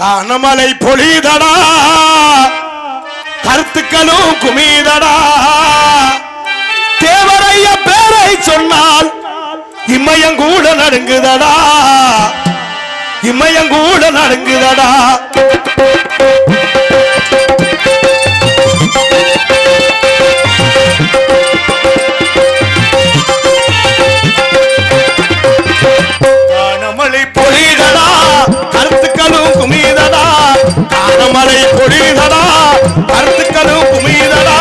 கனமலை பொழிதடா. கருத்துக்களும் குமிதடா. தேவரைய பேரை சொன்னால் இமயங்கூட நடுங்குதடா. இமயங்கூட நடுங்குதடா. கனமலை பொழிதடா. காணமலை பொழிதடா கருத்துக்களும் குமிதடா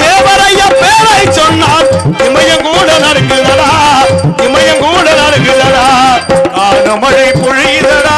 தேவரைய பேரை சொன்னால் இமயங்கூட நடுங்குதடா இமயம் கூட நடுங்குதடா காணமலை பொழிதடா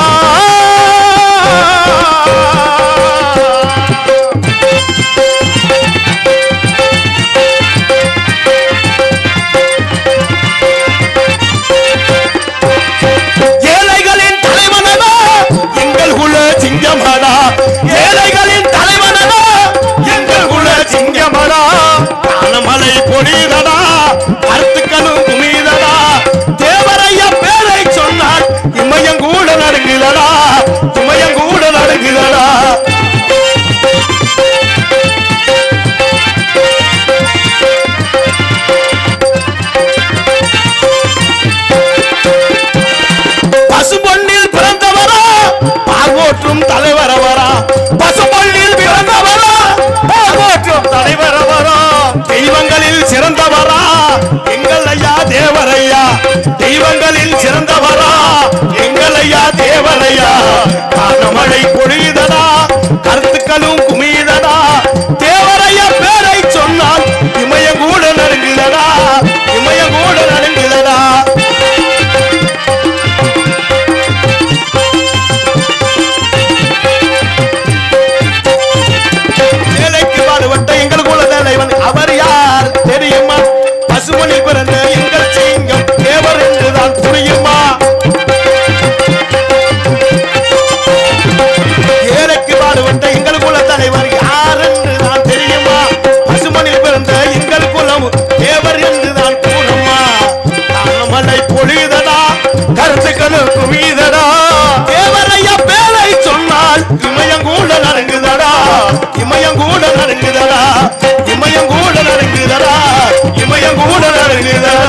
தெய்வங்களில் சிறந்தவரா? இமயங்கூட நடுங்குதடா இமயங்கூட நடுங்குதடா இமயங்கூட நடுங்குதடா இமயங்கூட நடுங்குதடா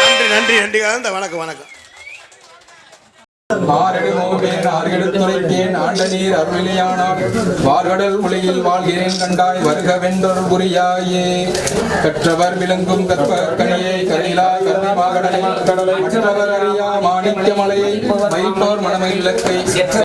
நன்றி நன்றி நன்றி. கலந்த வணக்கம் வணக்கம். ஆறடு மோகேன் ஆண்ட நீர் வார்கடல் மொழியில் வாழ்கிறேன் கண்டாய் வருக வென்றொரு புரியாயே கற்றவர் விளங்கும் கற்ப கரையிலா கருணை கடலை மற்றவர் அறியா மாணிக்க மலையை வைப்போர்